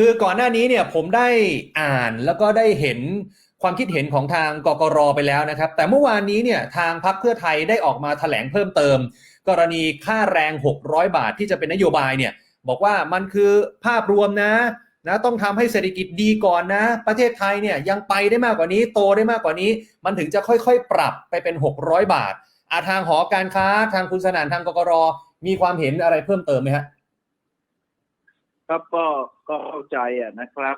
คือก่อนหน้านี้เนี่ยผมได้อ่านแล้วก็ได้เห็นความคิดเห็นของทางกกรไปแล้วนะครับ แต่เมื่อวานนี้เนี่ยทางพรรคเพื่อไทยได้ออกมาแถลงเพิ่มเติม กรณีค่าแรง 600 บาทที่จะเป็นนโยบายเนี่ยบอกว่ามันคือภาพรวมนะนะต้องทำให้เศรษฐกิจดีก่อนนะ ประเทศไทยเนี่ยยังไปได้มากกว่านี้โตได้มากกว่านี้ มันถึงจะค่อยๆ ปรับไปเป็น 600 บาทอาทางหอการค้าทางคุณสนานทางกกรมีความเห็นอะไรเพิ่มเติมไหมฮะครับก็ ก็เข้าใจอะนะครับ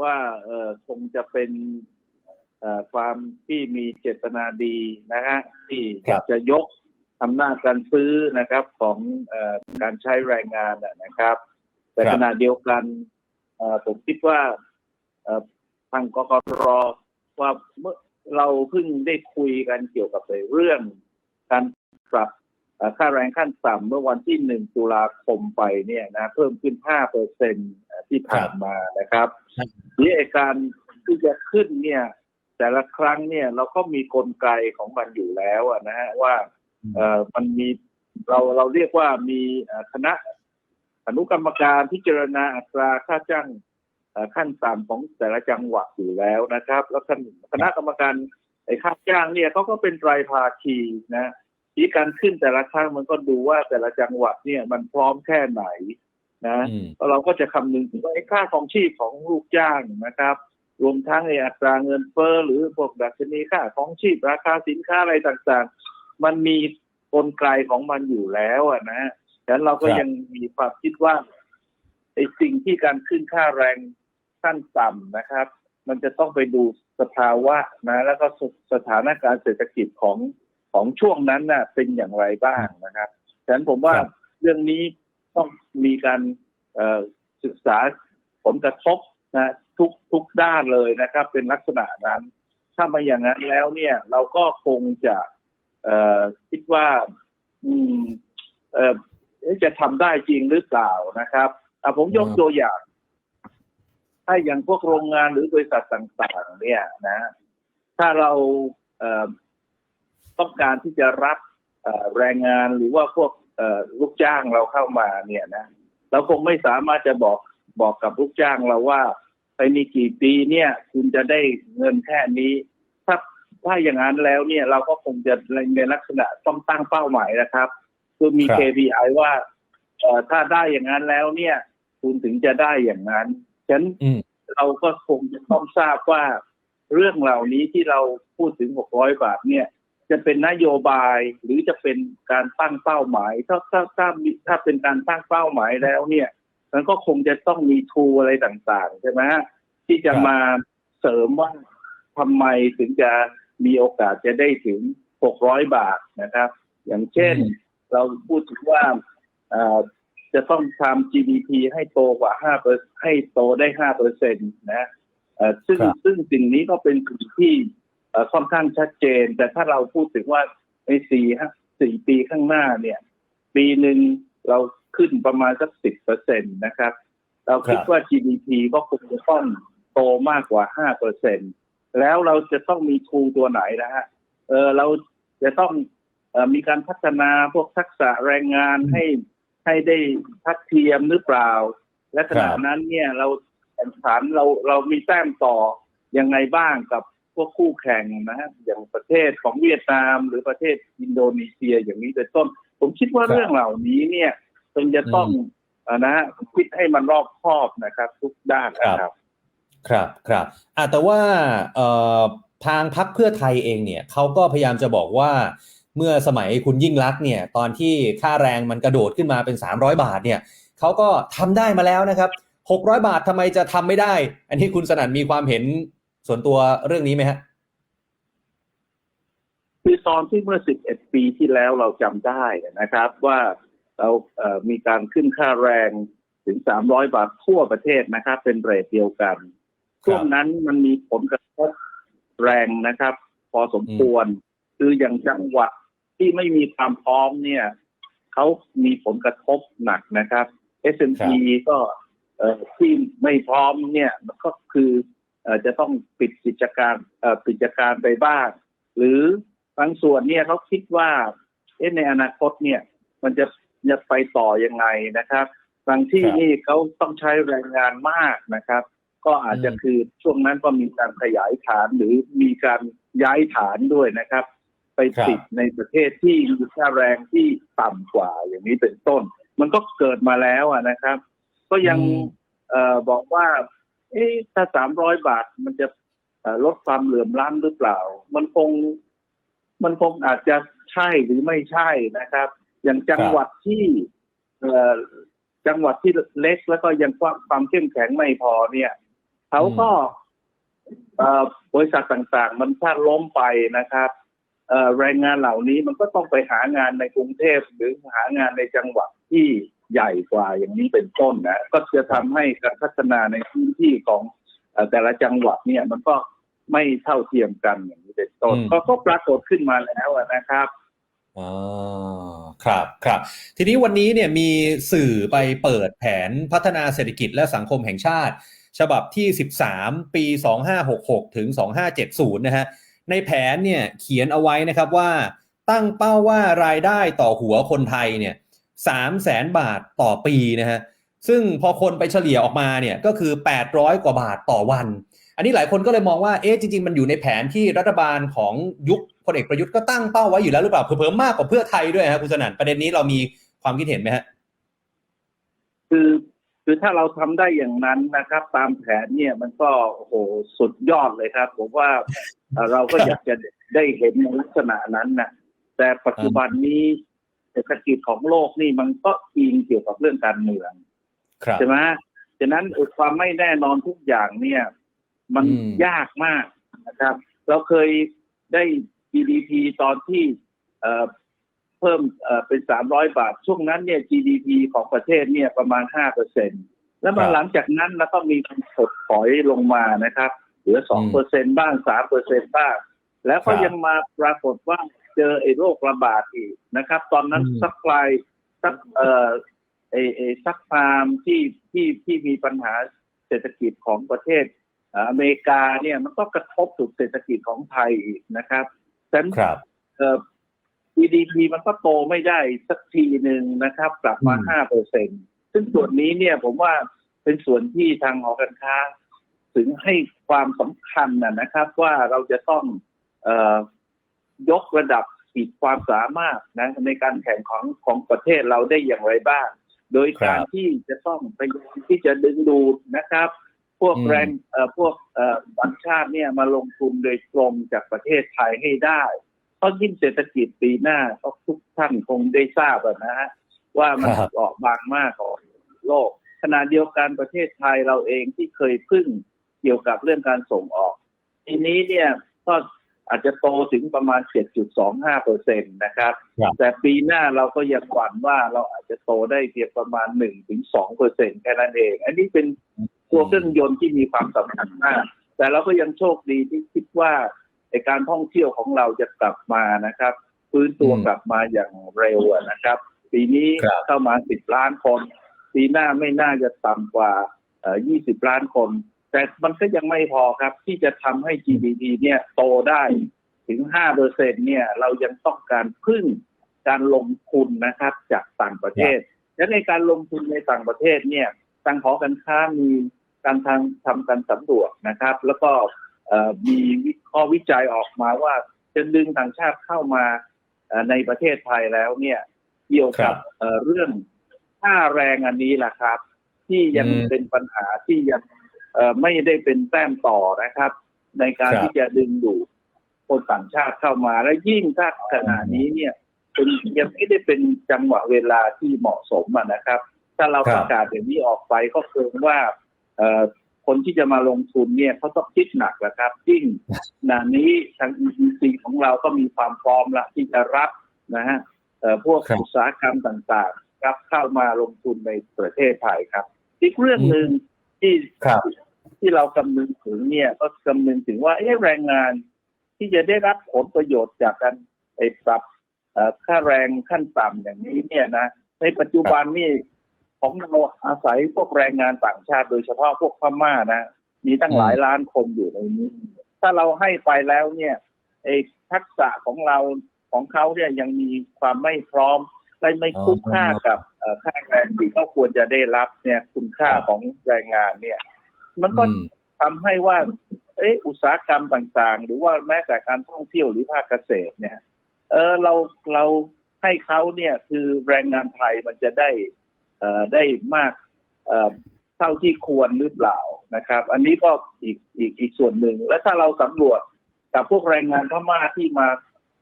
ว่าเออคงจะเป็นเอ่อความที่มีเจตนาดีนะฮะที่ครับ จะยกอำนาจการซื้อนะครับของเออการใช้แรงงานน่ะนะครับ แต่ขณะเดียวกันเอ่อผมคิดว่าเอ่อทางกกรว่าเมื่อเราเพิ่งได้คุยกันเกี่ยวกับในเรื่อง การปรับเอ่อค่าแรงขั้นต่ำเมื่อวันที่หนึ่งตุลาคมไปเนี่ยนะเพิ่มขึ้นห้าเปอร์เซ็น ที่ผ่านมานะครับครับนี่ไอการที่จะขึ้นเนี่ย แต่ละครั้งเนี่ยเราก็มีกลไกของมันอยู่แล้วอะนะฮะว่าเอ่อมันมีเราเราเรียกว่ามีเอ่อคณะอนุกรรมการพิจารณาอัตราค่าจ้างเอ่อขั้นต่ำของแต่ละจังหวัดอยู่แล้วนะครับ แล้วคณะคณะกรรมการไอ้ค่าจ้างเนี่ยเขาก็เป็นไตรภาคีนะที่การขึ้นแต่ละครั้งมันก็ดูว่าแต่ละจังหวัดเนี่ยมันพร้อมแค่ไหน นะอืมแล้วเราก็จะคำนึงถึงว่าไอ้ค่าของชีพของลูกจ้างนะครับ รวมทั้งไอ้อัตราเงินเฟ้อหรือพวกดัชนีค่าของชีพราคาสินค้าอะไรต่างๆ มันมีกลไกของมันอยู่แล้วอะนะฉะนั้นเราก็ครับยังมีความคิดว่าไอ้สิ่งที่การขึ้นค่าแรงขั้นต่ำนะครับ มันจะต้องไปดูสภาวะนะ แล้วก็สสถานการณ์เศรษฐกิจของของช่วงนั้นน่ะเป็นอย่างไรบ้างนะครับฉะนั้นผมว่าครับเรื่องนี้ ต้องมีการศึกษาผลกระทบนะทุกทุกด้านเลยนะครับ เป็นลักษณะนั้น ถ้ามาอย่างนั้นแล้วเนี่ย เราก็คงจะคิดว่าจะทำได้จริงหรือเปล่านะครับผมยกตัวอย่าง ถ้าอย่างพวกโรงงานหรือบริษัทต่าง ๆ เนี่ยนะ ถ้าเราต้องการที่จะรับแรงงานหรือว่าพวก ลูกจ้างเราเข้ามาเนี่ยนะเราคงไม่สามารถจะบอกบอกกับลูกจ้างเราว่าไปมีกี่ปีเนี่ย คุณจะได้เงินแค่นี้ ถ้าถ้าอย่างนั้นแล้วเนี่ยเราก็คงจะในลักษณะต้องตั้งเป้าหมายนะครับ คือมีครับ KPI ว่าเอ่อถ้าได้อย่างนั้นแล้วเนี่ย คุณถึงจะได้อย่างนั้นฉะนั้นอืมเราก็คงจะต้องทราบว่าเรื่องเหล่านี้ที่เราพูดถึง 600 บาทเนี่ย จะเป็นนโยบายหรือจะเป็นการตั้งเป้าหมาย ถ้าถ้าถ้ามีถ้าเป็นการตั้งเป้าหมายแล้วเนี่ย มันก็คงจะต้องมีทูอะไรต่างๆใช่ไหมฮะที่จะครับมาเสริมว่าทำไมถึงจะมีโอกาสจะได้ถึง 600 บาทนะครับ อย่างเช่น เราพูดถึงว่าเอ่อจะต้องทำ GDP ให้โตกว่า5เปอร์ให้โตได้5เปอร์เซ็นต์นะเอ่อซึ่งครับซึ่งสิ่งนี้ก็เป็นสิ่งที่เอ่อ ค่อนข้างชัดเจน แต่ถ้าเราพูดถึงว่าในสี่ฮะสี่ปีข้างหน้าเนี่ย ปีหนึ่งเราขึ้นประมาณสักสิบเปอร์เซ็นตนะครับ เราคิดครับว่า GDP ก็คงจะต้องโตมากกว่าห้าเปอร์เซ็นแล้วเราจะต้องมีทูตัวไหนนะฮะเออเราจะต้องเออมีการพัฒนาพวกทักษะแรงงานให้ให้ได้ทัดเทียมหรือเปล่า และขณะครับนั้นเนี่ยเราแข่งขันเราเรามีแต้มต่อยังไงบ้างกับ พวกคู่แข่งนะฮะอย่างประเทศของเวียดนาม หรือประเทศอินโดนีเซียอย่างนี้เป็นต้น ผมคิดว่าครับเรื่องเหล่านี้เนี่ยคงจะต้องอืมเอ่อนะฮะคิดให้มันรอบคอบนะครับ ทุกด้านนะครับ ครับครับอะแต่ว่าเอ่อทางพรรคเพื่อไทยเองเนี่ยเขาก็พยายามจะบอกว่าเมื่อสมัยคุณยิ่งรักษณ์เนี่ย ตอนที่ค่าแรงมันกระโดดขึ้นมาเป็น 300 บาทเนี่ยเขาก็ทำได้มาแล้วนะครับ 600 บาททำไมจะทำไม่ได้ อันนี้คุณสนั่นมีความเห็น ส่วนตัวเรื่องนี้ไหมฮะคือตอนที่เมื่อ 11 ปีที่แล้วเราจำได้นะครับ ว่าเราเอ่อมีการขึ้นค่าแรงถึง 300 บาททั่วประเทศนะครับ เป็นเรทเดียวกันช่วงนั้นมันมีผลกระทบแรงนะครับ พอสมควร คืออย่างจังหวัดที่ไม่มีความพร้อมเนี่ยเขามีผลกระทบหนักนะครับ S&P ก็เอ่อที่ไม่พร้อมเนี่ยมันก็คือเอ่อ จะต้องปิดกิจการเอ่อปิดกิจการไปบ้างหรือบางส่วนเนี่ยเขาคิดว่าเอ๊ะในอนาคตเนี่ย มันจะจะไปต่อยังไงนะครับ บางที่ครับนี่เขาต้องใช้แรงงานมากนะครับ ก็อาจจะอืมคือช่วงนั้นก็มีการขยายฐานหรือมีการย้ายฐานด้วยนะครับ ไปติดในประเทศที่มีค่าแรงที่ต่ำกว่าอย่างนี้เป็นต้น มันก็เกิดมาแล้วอะนะครับ ก็ยังอืมเอ่อบอกว่า เอ๊ะถ้าสามร้อยบาทมันจะลดความเหลื่อมล้ำหรือเปล่า มันคง มันคงอาจจะใช่หรือไม่ใช่นะครับ อย่างจังหวัดที่เอจังหวัดที่เล็กแล้วก็ยังความความเข้มแข็งไม่พอเนี่ยเขาก็บริษัทต่างๆ มันถ้าล้มไปนะครับเอแรงงานเหล่านี้มันก็ต้องไปหางานในกรุงเทพหรือหางานในจังหวัดที่ ใหญ่กว่าอย่างนี้เป็นต้นนะก็จะทำให้การพัฒนาในพื้นที่ของเอ่อแต่ละจังหวัดเนี่ยมันก็ไม่เท่าเทียมกันอย่างนี้เป็นต้นอืมก็ก็ปรากฏขึ้นมาแล้วอะนะครับอ๋อครับครับ ทีนี้วันนี้เนี่ยมีสื่อไปเปิดแผนพัฒนาเศรษฐกิจและสังคมแห่งชาติ ฉบับที่ 13 ปี 2566 ถึง 2570 นะฮะ ในแผนเนี่ยเขียนเอาไว้นะครับว่าตั้งเป้าว่ารายได้ต่อหัวคนไทยเนี่ย 3แสนบาทต่อปีนะฮะซึ่งพอคนไปเฉลี่ยออกมาเนี่ยก็คือ 800 กว่าบาทต่อวัน อันนี้หลายคนก็เลยมองว่าเอ๊ะจริง ๆ มันอยู่ในแผนที่รัฐบาลของยุคพลเอกประยุทธ์ก็ตั้งเป้าไว้อยู่แล้วหรือเปล่าเพิ่มมากกว่าเพื่อไทยด้วยฮะคุณสนั่นประเด็นนี้เรามีความคิดเห็นไหมฮะคือคือถ้าเราทำได้อย่างนั้นนะครับ ตามแผนเนี่ยมันก็โอ้โหสุดยอดเลยครับ ผมว่าเอ่อเราก็อยากจะได้เห็นในลักษณะนั้นนะแต่ปัจจุบันนี้ เศรษฐกิจของโลกนี่มันก็อิงเกี่ยวกับเรื่องการเมืองครับใช่ไหมฉะนั้นเอ่อความไม่แน่นอนทุกอย่างเนี่ย มันอืมยากมากนะครับ เราเคยได้ GDP ตอนที่เอ่อเพิ่มเอ่อเป็น300บาท ช่วงนั้นเนี่ย GDP ของประเทศเนี่ยประมาณ5เปอร์เซ็นแล้วมาหลังจากนั้นแล้วก็มีการถดถอยลงมานะครับ เหลือ2เปอร์เซ็นบ้าง3เปอร์เซ็นบ้าง แล้วก็ยังมาปรากฏว่า เจอไอ้โรคระบาดอีกนะครับ ตอนนั้นอืมซัพพลายซัพเอ่อไอ้ไอ้ซัพพลามที่ที่ที่มีปัญหาเศรษฐกิจของประเทศเอ่ออเมริกาเนี่ยมันก็กระทบถึงเศรษฐกิจของไทยอีกนะครับฉะนั้นครับเอ่อ GDP มันก็โตไม่ได้สักทีหนึ่งนะครับ กลับมาอืมห้าเปอร์เซ็นซึ่งส่วนนี้เนี่ยผมว่าเป็นส่วนที่ทางหอการค้า ถึงให้ความสำคัญนะนะครับ ว่าเราจะต้องเออ ยกระดับขีดความสามารถนะในการแข่งของของประเทศเราได้อย่างไรบ้าง โดยการครับที่จะต้องพยายามที่จะดึงดูดนะครับ พวกอืมแรงเอ่อพวกเอ่อต่างชาติเนี่ยมาลงทุนโดยตรงจากประเทศไทยให้ได้ เพราะยิ่งเศรษฐกิจปีหน้าก็ทุกท่านคงได้ทราบอะนะฮะว่ามันครับออกบางมากของโลกขณะเดียวกันประเทศไทยเราเองที่เคยพึ่งเกี่ยวกับเรื่องการส่งออก ทีนี้เนี่ยก็ อาจจะโตถึงประมาณ 7.25เปอร์เซ็นต์นะครับครับแต่ปีหน้าเราก็ยังหวั่นว่าเราอาจจะโตได้เพียงประมาณ1ถึง2เปอร์เซ็นต์แค่นั้นเอง อันนี้เป็นตัวเครื่องยนต์ที่มีความสำคัญมาก แต่เราก็ยังโชคดีที่คิดว่าไอการท่องเที่ยวของเราจะกลับมานะครับฟื้นตัวอืมกลับมาอย่างเร็วอะนะครับ ปีนี้ครับเข้ามา 10 ล้านคน ปีหน้าไม่น่าจะต่ำกว่าเอ่อ20 ล้านคน แต่มันก็ยังไม่พอครับ ที่จะทำให้ GDP เนี่ยโตได้ถึง5เปอร์เซ็นเนี่ยเรายังต้องการพึ่งการลงทุนนะครับ จากต่างประเทศ และในการลงทุนในต่างประเทศเนี่ยทางหอการค้ามีการทำทำการสำรวจนะครับ แล้วก็เอ่อมีวิข้อวิจัยออกมาว่าจะดึงต่างชาติเข้ามาเอ่อในประเทศไทยแล้วเนี่ยเกี่ยวกับเอ่อเรื่องค่าแรงอันนี้แหละครับ ที่ยังอืมเป็นปัญหาที่ยังเอ่อ ไม่ได้เป็นแต้มต่อนะครับ ในการครับที่จะดึงดูดคนต่างชาติเข้ามาและยิ่งถ้าขณะนี้เนี่ยเป็นยังไม่ได้เป็นจังหวะเวลาที่เหมาะสมอะนะครับ ถ้าเราครับประกาศอย่างนี้ออกไปก็เกรงว่าเอ่อคนที่จะมาลงทุนเนี่ยเขาต้องคิดหนักแล้วครับยิ่งขณะนี้ทาง EEC ของเราก็มีความพร้อมละที่จะรับนะฮะเอ่อพวกครับอุตสาหกรรมต่างๆรับเข้ามาลงทุนในประเทศไทยครับ อีกเรื่องหนึ่งที่ครับ ที่เราคำนึงถึงเนี่ย ก็คำนึงถึงว่าเอ๊ะแรงงานที่จะได้รับผลประโยชน์จากการไอ้ปรับค่าแรงขั้นต่ำอย่างนี้เนี่ยนะในปัจจุบันนี่ของเราอาศัยพวกแรงงานต่างชาติ โดยเฉพาะพวกพม่านะมีตั้งหลายล้านคนอยู่ในนี้ ถ้าเราให้ไปแล้วเนี่ยไอ้ทักษะของเราของเขาเนี่ยยังมีความไม่พร้อมและไม่คุ้มค่ากับค่าแรงที่เขาควรจะได้รับเนี่ยคุณค่าของแรงงานเนี่ย มันก็อืมทำให้ว่า เอะอุตสาหกรรมต่างๆ หรือว่าแม้แต่การท่องเที่ยวหรือภาคเกษตรเนี่ย เออเราเราให้เขาเนี่ยคือแรงงานไทยมันจะได้เอ่อได้มากเอ่อเท่าที่ควรหรือเปล่านะครับ อันนี้ก็อีกอีกอีกส่วนหนึ่ง และถ้าเราสำรวจกับพวกแรงงานพม่าที่มา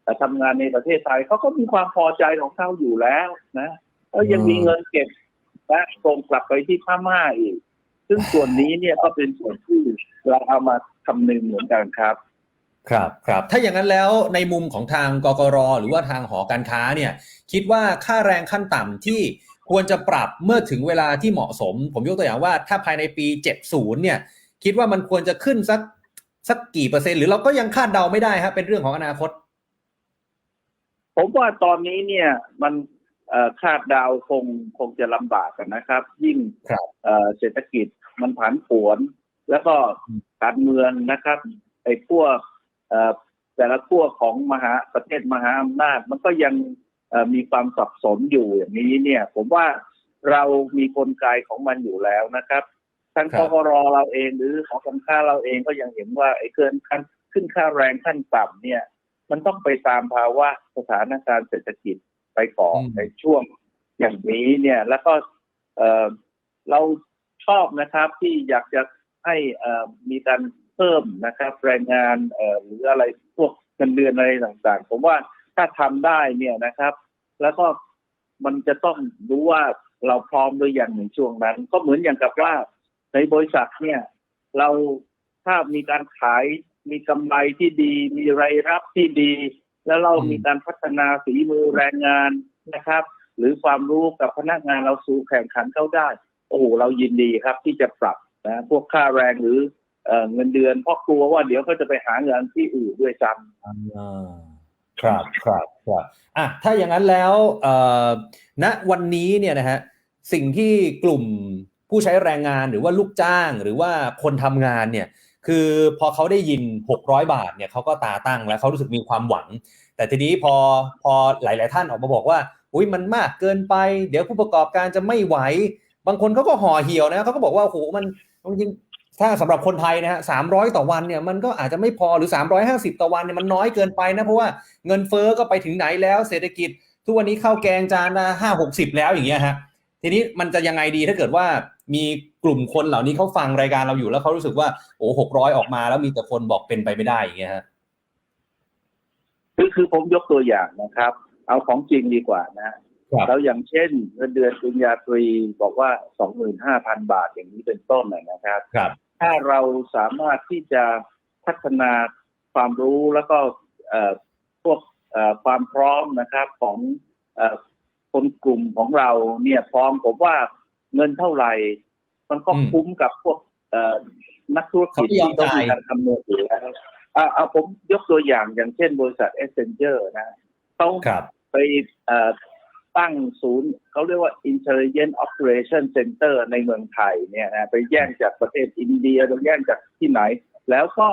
เอ่อทำงานในประเทศไทยเขาก็มีความพอใจของเขาอยู่แล้วนะก็ยังมีเงินเก็บและส่งกลับไปที่พม่าอีก ซึ่งส่วนนี้เนี่ยก็เป็นส่วนที่เราเอามาคำนึงเหมือนกันครับ ครับครับถ้าอย่างนั้นแล้วในมุมของทางกกรหรือว่าทางหอการค้าเนี่ยคิดว่าค่าแรงขั้นต่ำที่ควรจะปรับเมื่อถึงเวลาที่เหมาะสม ผมยกตัวอย่างว่าถ้าภายในปี 70เนี่ยคิดว่ามันควรจะขึ้นสักสักกี่เปอร์เซ็นต์หรือเราก็ยังคาดเดาไม่ได้ฮะเป็นเรื่องของอนาคต ผมว่าตอนนี้เนี่ยมันเอ่อคาดเดาวคงคงจะลำบากกันนะครับ ยิ่งครับ เอ่อเศรษฐกิจ มันผันผวน แล้วก็การเมืองนะครับ ไอ้พวกเอ่อแต่ละพวกของมหาประเทศมหาอำนาจ มันก็ยังเอ่อมีความสับสนอยู่อย่างนี้เนี่ย ผมว่าเรามีกลไกของมันอยู่แล้วนะครับทั้งครักบกรเราเองหรือหอการค้าเราเองก็ยังเห็นว่าไอ้เกินขั้นขึ้นค่าแรงขั้นต่ำเนี่ย มันต้องไปตามภาวะสถานการณ์เศรษฐกิจไปก่อนอืมในช่วงอย่างนี้เนี่ย แล้วก็เอ่อเราช อบนะครับ ที่อยากจะให้เอ่อมีการเพิ่มนะครับแรงงานเอ่อหรืออะไรพวกเงินเดือนอะไรต่างๆ ผมว่าถ้าทำได้เนี่ยนะครับ แล้วก็มันจะต้องรู้ว่าเราพร้อมหรือยังในช่วงนั้น ก็เหมือนอย่างกับว่าในบริษัทเนี่ย เราถ้ามีการขายมีกำไรที่ดี มีรายรับที่ดี แล้วเราอืมมีการพัฒนาฝีมือแรงงานนะครับ หรือความรู้กับพนักงานเราสู่แข่งขันเขาได้ โอ้โหเรายินดีครับที่จะปรับนะพวกค่าแรงหรือเองินเดือนเพราะกลัวว่าเดี๋ยวก็จะไปหาเงานที่อื่นด้วยซ้ำครับครับครับอะถ้าอย่างนั้นแล้วเอ่อณวันนี้เนี่ยนะฮะสิ่งที่กลุ่มผู้ใช้แรงงานหรือว่าลูกจ้าง หรือว่าคนทำงานเนี่ย คือพอเขาได้ยิน 600 บาทเนี่ยเขาก็ตาตั้งแล้วเขารู้สึกมีความหวัง แต่ทีนี้พอพอหลาย ๆ ท่านออกมาบอกว่า อุ้ยมันมากเกินไป เดี๋ยวผู้ประกอบการจะไม่ไหว บางคนเขาก็ห่อเหี่ยวนะเขาก็บอกว่าโอ้โหมันจริงถ้าสำหรับคนไทยนะฮะสามร้อยต่อวันเนี่ยมันก็อาจจะไม่พอหรือ 350 ต่อวันเนี่ยมันน้อยเกินไปนะ เพราะว่าเงินเฟ้อก็ไปถึงไหนแล้วเศรษฐกิจ ทุกวันนี้ข้าวแกงจานละห้าหกสิบแล้วอย่างเงี้ยฮะทีนี้มันจะยังไงดีถ้าเกิดว่ามีกลุ่มคนเหล่านี้เขาฟังรายการเราอยู่แล้วเขารู้สึกว่าโอ้หกร้อยออกมาแล้วมีแต่คนบอกเป็นไปไม่ได้อย่างเงี้ยฮะคือคือผมยกตัวอย่างนะครับ เอาของจริงดีกว่านะ ครับ แล้วอย่างเช่นเงินเดือนปริญญาตรีบอกว่า25,000บาทอย่างนี้เป็นต้นนะนะครับ ครับ ถ้าเราสามารถที่จะพัฒนาความรู้แล้วก็เอ่อพวกเอ่อความพร้อมนะครับของเอ่อคนกลุ่มของเราเนี่ยพร้อมผมว่าเงินเท่าไหร่ มันก็อืมคุ้มกับพวกเอ่อนักธุรกิจเขาไม่ยอมที่ต้องมีจ่ายการคำนวณอยู่แล้วอ่าเอาผมยกตัวอย่างอย่างเช่นบริษัทเอเซนเจอร์นะเขาครับไปเอ่อ ตั้งศูนย์เขาเรียกว่า Intelligent Operation Center ในเมืองไทยเนี่ยนะไปแย่งจากประเทศอินเดียไปแย่งจากที่ไหน แล้วก็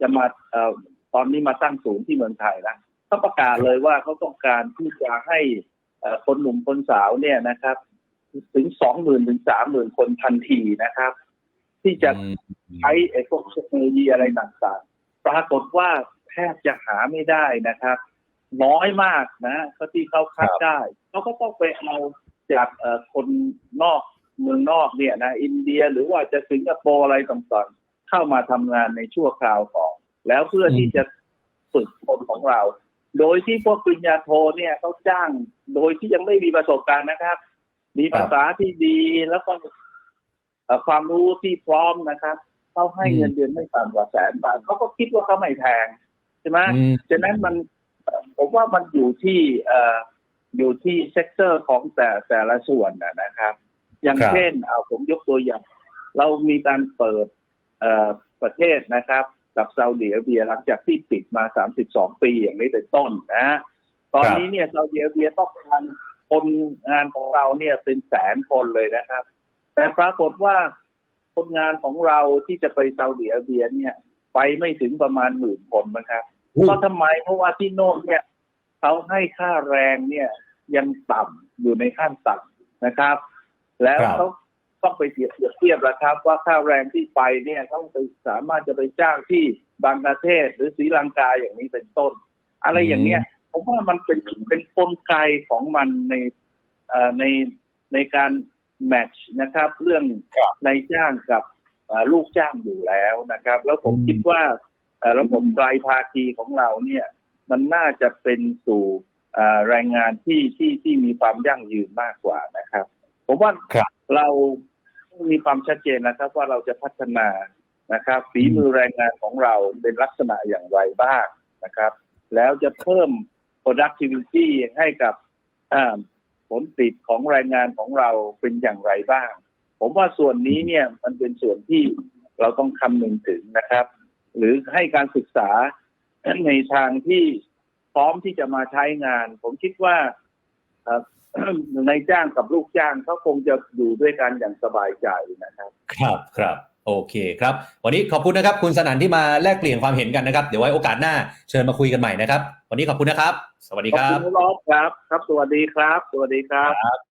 จะมาเอ่อตอนนี้มาตั้งศูนย์ที่เมืองไทยนะเขาประกาศเลยว่าเขาต้องการที่จะให้เอ่อคนหนุ่มคนสาวเนี่ยนะครับ ถึงสองหมื่นถึงสามหมื่นคนทันทีนะครับ ที่จะอืมใช้ไอ้พวกเทคโนโลยีอะไรต่างๆปรากฏว่าแทบจะหาไม่ได้นะครับ น้อยมากนะเขาที่เขาคัดได้เขาก็ต้องไปเอาจากเอ่อคนนอกเมืองนอกเนี่ยนะอินเดียหรือว่าจะสิงคโปร์อะไรต่างๆ เข้ามาทำงานในชั่วคราวก่อนแล้วเพื่อที่จะฝึกคนของเรา โดยที่พวกปริญญาโทเนี่ยเขาจ้าง โดยที่ยังไม่มีประสบการณ์นะครับ มีภาษาที่ดีแล้วก็เอ่อความรู้ที่พร้อมนะครับเขาให้เงินเดือนไม่ต่ำกว่าแสนบาทเขาก็คิดว่าเขาไม่แพงใช่ไหมอืมฉะนั้นมันเอ่อ ผมว่ามันอยู่ที่เอ่ออยู่ที่เซกเตอร์ของแต่แต่ละส่วนนะนะครับ อย่างครับเช่นเอาผมยกตัวอย่าง เรามีการเปิดเอ่อประเทศนะครับ กับซาอุดิอาระเบียหลังจากที่ปิดมา 32 ปีอย่างนี้เป็นต้นนะฮะตอนนี้เนี่ยซาอุดิอาระเบียต้องการคนงานของเราเนี่ยเป็นแสนคนเลยนะครับ แต่ปรากฏว่าคนงานของเราที่จะไปซาอุดิอาระเบียเนี่ย ไปไม่ถึงประมาณหมื่นคนนะครับเพราะทำไมเพราะว่าที่โน่นเนี่ย เขาให้ค่าแรงเนี่ยยังต่ำอยู่ในขั้นต่ำนะครับ แล้วครับเขาต้องไปเปรียบเทียบแล้วครับ ว่าค่าแรงที่ไปเนี่ยเขาไปสามารถจะไปจ้างที่บางประเทศหรือศรีลังกาอย่างนี้เป็นต้น อะไรอย่างเงี้ยผมว่ามันเป็นเป็นกลไกของมันในเอ่อในในการแมทช์นะครับ เรื่องครับนายจ้างกับเอ่อลูกจ้างอยู่แล้วนะครับ แล้วผมอืมคิดว่าเอ่อระบบไตรภาคีของเราเนี่ย มันน่าจะเป็นสู่เอ่อแรงงานที่ที่ที่มีความยั่งยืนมากกว่านะครับ ผมว่าครับเรามีความชัดเจนนะครับ ว่าเราจะพัฒนานะครับฝีมือแรงงานของเราเป็นลักษณะอย่างไรบ้างนะครับ แล้วจะเพิ่ม productivity ให้กับอ่าผลผลิตของแรงงานของเราเป็นอย่างไรบ้าง ผมว่าส่วนนี้เนี่ยมันเป็นส่วนที่เราต้องคำนึงถึงนะครับ หรือให้การศึกษา ในทางที่พร้อมที่จะมาใช้งาน ผมคิดว่าเอ่อในจ้างกับลูกจ้างเขาคงจะอยู่ด้วยกันอย่างสบายใจนะครับ ครับครับโอเคครับ วันนี้ขอบคุณนะครับ คุณสนั่นที่มาแลกเปลี่ยนความเห็นกันนะครับ เดี๋ยวไว้โอกาสหน้าเชิญมาคุยกันใหม่นะครับ วันนี้ขอบคุณนะครับ สวัสดีขอบครัคุบณรอบครับครับ สวัสดีครับ สวัสดีครับ